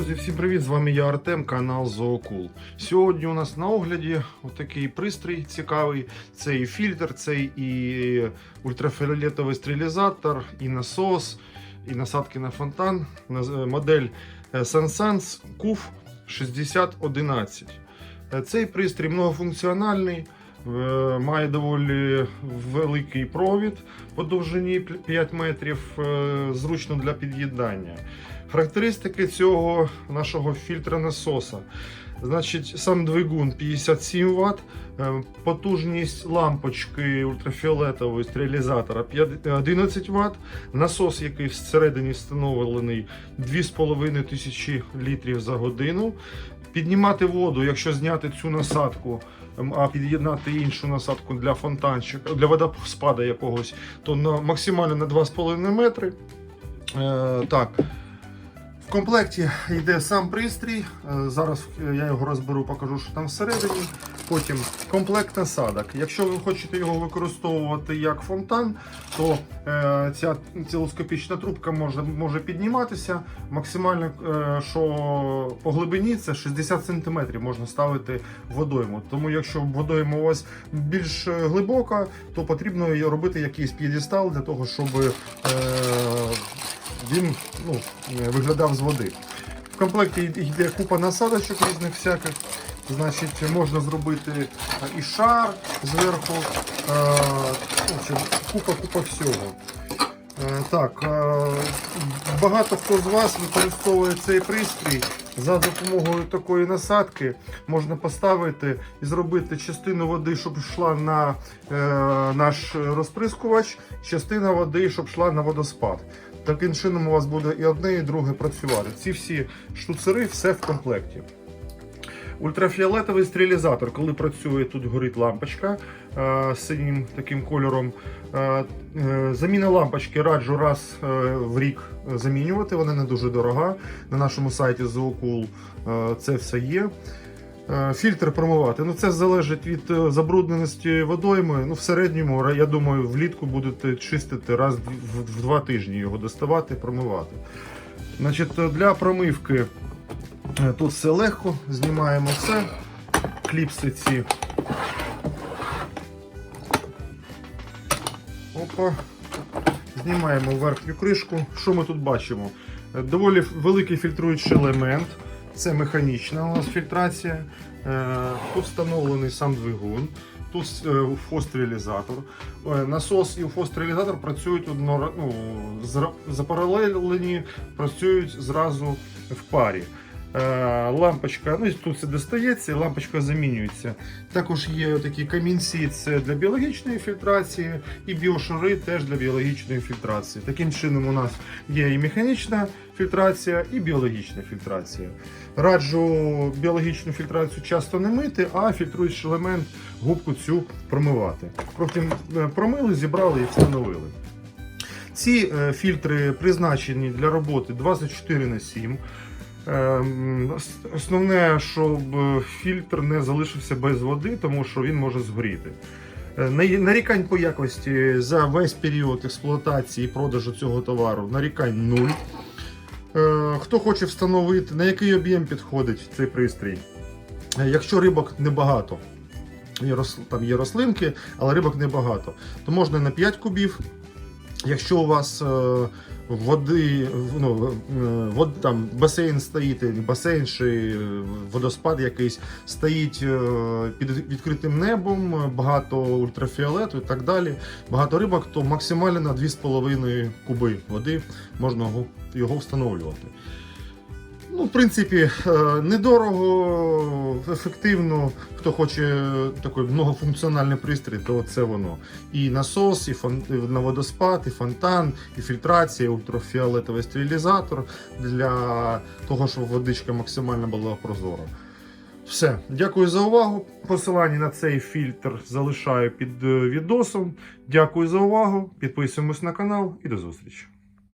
Друзі, всім привіт! З вами я Артем, канал Зоокул. Сьогодні у нас на огляді отакий пристрій цікавий. Це і фільтр, це і ультрафіолетовий стерилізатор, і насос, і насадки на фонтан. Модель е, Sansans CUF 6011. Е, Цей пристрій многофункціональний. Е, Має доволі великий провід по довжині 5 метрів, е, зручно для під'єднання. Характеристики цього нашого фільтра насоса. Значить, сам двигун 57 Вт, е, потужність лампочки ультрафіолетової стерилізатора 11 Вт, насос, який всередині встановлений 2,5 тисячі літрів за годину. Піднімати воду, якщо зняти цю насадку, ем, а під'єднати іншу насадку для фонтанчика, для водоспада якогось, то на, максимально на 2,5 метри. Е, так. В комплекті йде сам пристрій. Е, Зараз я його розберу, покажу, що там всередині. Потім комплект насадок. Якщо ви хочете його використовувати як фонтан, то е, ця телескопічна трубка може, може підніматися. Максимально, е, що по глибині це 60 см можна ставити водойму. Тому якщо водойма у вас більш е, глибока, то потрібно робити якийсь п'єдестал для того, щоб е, він ну, виглядав з води. В комплекті йде купа насадочок різних всяких. Значить, можна зробити е, і шар зверху. е, ну, Купа-купа всього. Е, Так, багато хто з вас використовує цей пристрій. За допомогою такої насадки можна поставити і зробити частину води, щоб йшла на наш розприскувач, частина води, щоб йшла на водоспад. Таким чином у вас буде і одне, і друге працювати. Ці всі штуцери, все в комплекті. Ультрафіолетовий стерилізатор, коли працює, тут горить лампочка е, синім таким кольором. Е, е, заміна лампочки раджу раз в рік замінювати, вона не дуже дорога. На нашому сайті Zookul це все є. Фільтр промивати. Ну, це залежить від забрудненості водойми. Ну, в середньому, я думаю, влітку будете чистити раз в, два тижні його доставати, промивати. Значить, для промивки тут все легко. Знімаємо все. Кліпси ці. Опа. Знімаємо верхню кришку. Що ми тут бачимо? Е, Доволі великий фільтруючий елемент. Це механічна у нас фільтрація. Е, Тут встановлений сам двигун, тут е, фостерилізатор. Е, Насос і фостерилізатор працюють одно, ну, запаралелені, працюють зразу в парі. Е, Лампочка, ну тут це достається, лампочка замінюється. Також є такі камінці, це для біологічної фільтрації, і біошари теж для біологічної фільтрації. Таким чином у нас є і механічна фільтрація, і біологічна фільтрація. Раджу біологічну фільтрацію часто не мити, а фільтруючий елемент губку цю промивати. Потім е, промили, зібрали і встановили. Ці е, фільтри призначені для роботи 24 на 7. Ем, ос- Основне, щоб е, фільтр не залишився без води, тому що він може згоріти. Е, Нарікань по якості за весь період експлуатації і продажу цього товару нарікань нуль. Е, Хто хоче встановити, на який об'єм підходить цей пристрій? Якщо рибок небагато, там є рослинки, але рибок небагато, то можна на 5 кубів. Якщо у вас е, води, ну, е, вод, там басейн стоїть, басейн чи е, водоспад якийсь стоїть під відкритим небом, багато ультрафіолету і так далі, багато рибок, то максимально на 2,5 куби води можна його встановлювати. Ну, в принципі, е, недорого, ефективно. Хто хоче такий многофункціональний пристрій, то це воно. І насос, і фон... і на водоспад, і фонтан, і фільтрація, і ультрафіолетовий стерилізатор для того, щоб водичка максимально була прозора. Все, дякую за увагу. Посилання на цей фільтр залишаю під е, відосом. Дякую за увагу. Підписуємось на канал і до зустрічі.